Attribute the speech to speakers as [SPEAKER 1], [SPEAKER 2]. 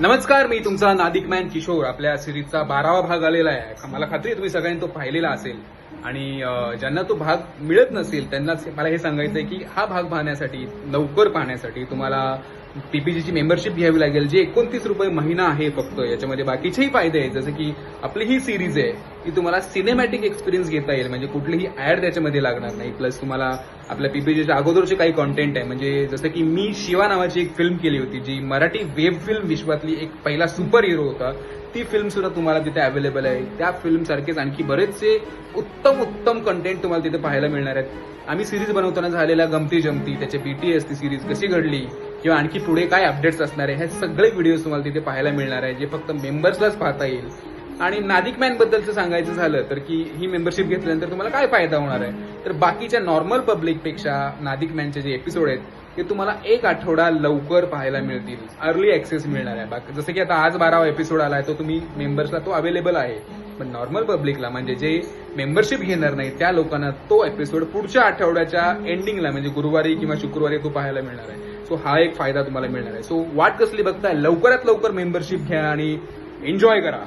[SPEAKER 1] नमस्कार मी तुमचा नादिक मॅन किशोर. आपल्या सिरीजचा बारावा भाग आलेला आहे. मला खात्री तुम्ही सगळ्यांनी तो पाहिलेला असेल. आणि ज्यांना तो भाग मिळत नसेल त्यांना मला हे सांगायचं आहे की हा भाग पाहण्यासाठी लवकर पाहण्यासाठी तुम्हाला पीपीजीची मेंबरशिप घ्यावी लागेल जे एकोणतीस रुपये महिना आहे फक्त. याच्यामध्ये बाकीचेही फायदे आहेत जसं की आपली ही सिरीज आहे की तुम्हाला सिनेमॅटिक एक्सपिरियन्स घेता येईल. म्हणजे कुठलीही ऍड त्याच्यामध्ये लागणार नाही. प्लस तुम्हाला आपल्या पीपीजीच्या अगोदरचे काही कॉन्टेंट आहे. म्हणजे जसं की मी शिवा नावाची एक फिल्म केली होती जी मराठी वेब फिल्म विश्वातली एक पहिला सुपर हिरो होता. ती फिल्म सुद्धा तुम्हाला तिथे अवेलेबल आहे. त्या फिल्म सारखेच आणखी बरेचसे उत्तम उत्तम कंटेंट तुम्हाला तिथे पाहायला मिळणार आहेत. आम्ही सिरीज बनवताना झालेल्या गमती जमती त्याचे बीटीएस ती सिरीज कशी घडली किंवा आणखी पुढे काय अपडेट्स असणार आहे हे सगळे व्हिडिओज तुम्हाला तिथे पाहायला मिळणार आहे जे फक्त मेंबर्सलाच पाहता येईल. आणि नादिक मॅन बद्दलचं सांगायचं झालं तर की ही मेंबरशिप घेतल्यानंतर तुम्हाला काय फायदा होणार आहे? तर बाकीच्या नॉर्मल पब्लिकपेक्षा नादिक मॅनचे जे एपिसोड आहेत ते तुम्हाला एक आठवडा लवकर पाहायला मिळतील. अर्ली ऍक्सेस मिळणार आहे. बाकी जसं की आता आज बारावा एपिसोड आला आहे तो तुम्ही मेंबर्सला तो अवेलेबल आहे. पण नॉर्मल पब्लिकला म्हणजे जे मेंबरशिप घेणार नाही त्या लोकांना तो एपिसोड पुढच्या आठवड्याच्या एंडिंगला म्हणजे गुरुवारी किंवा शुक्रवारी तो पाहायला मिळणार आहे. सो हा एक फायदा तुम्हाला मिळणार आहे. सो वाट कसली बघताय? लवकरात लवकर मेंबरशिप घ्या आणि एन्जॉय करा.